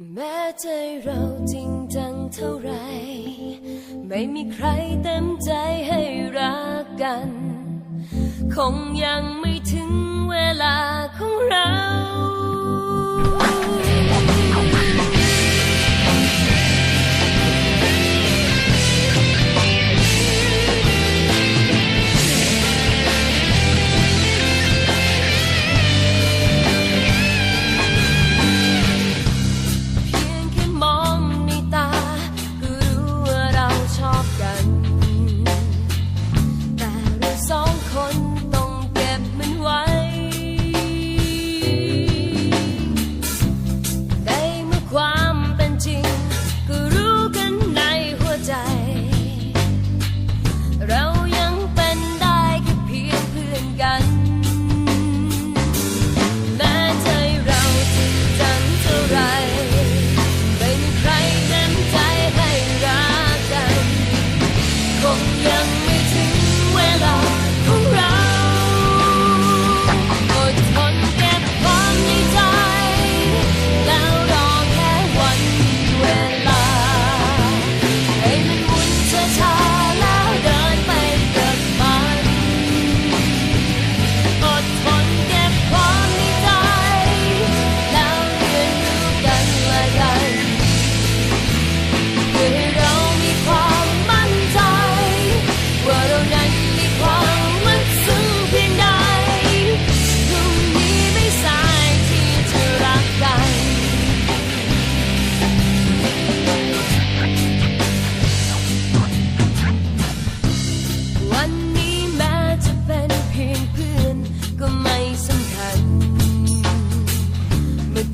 แม้ใจเราจริงจังเท่าไร ไม่มีใครเต็มใจให้รักกัน คงยังไม่ถึงเวลาของเรา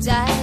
die.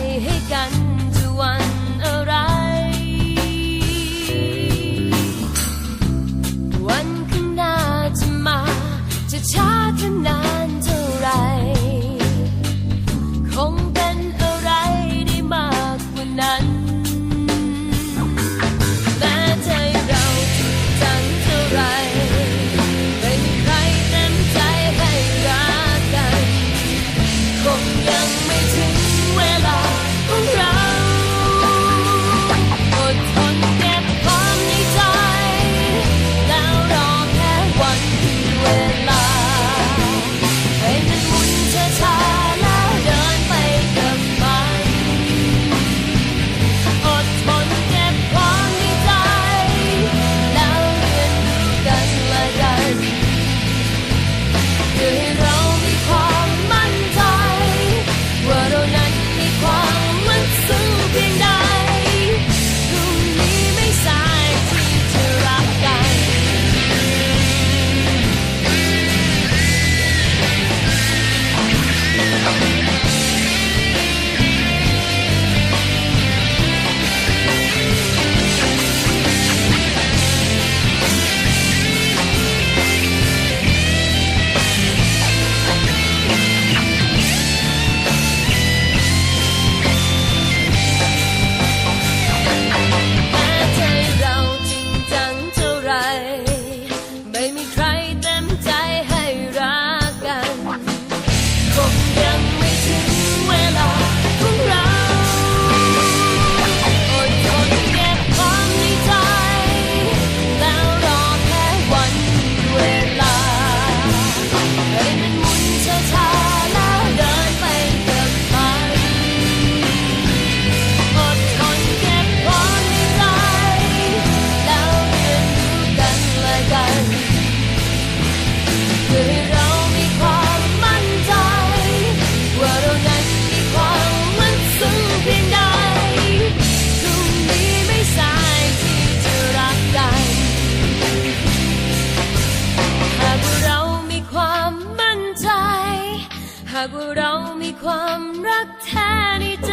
ากว่าเรามีความรักแท้ในใจ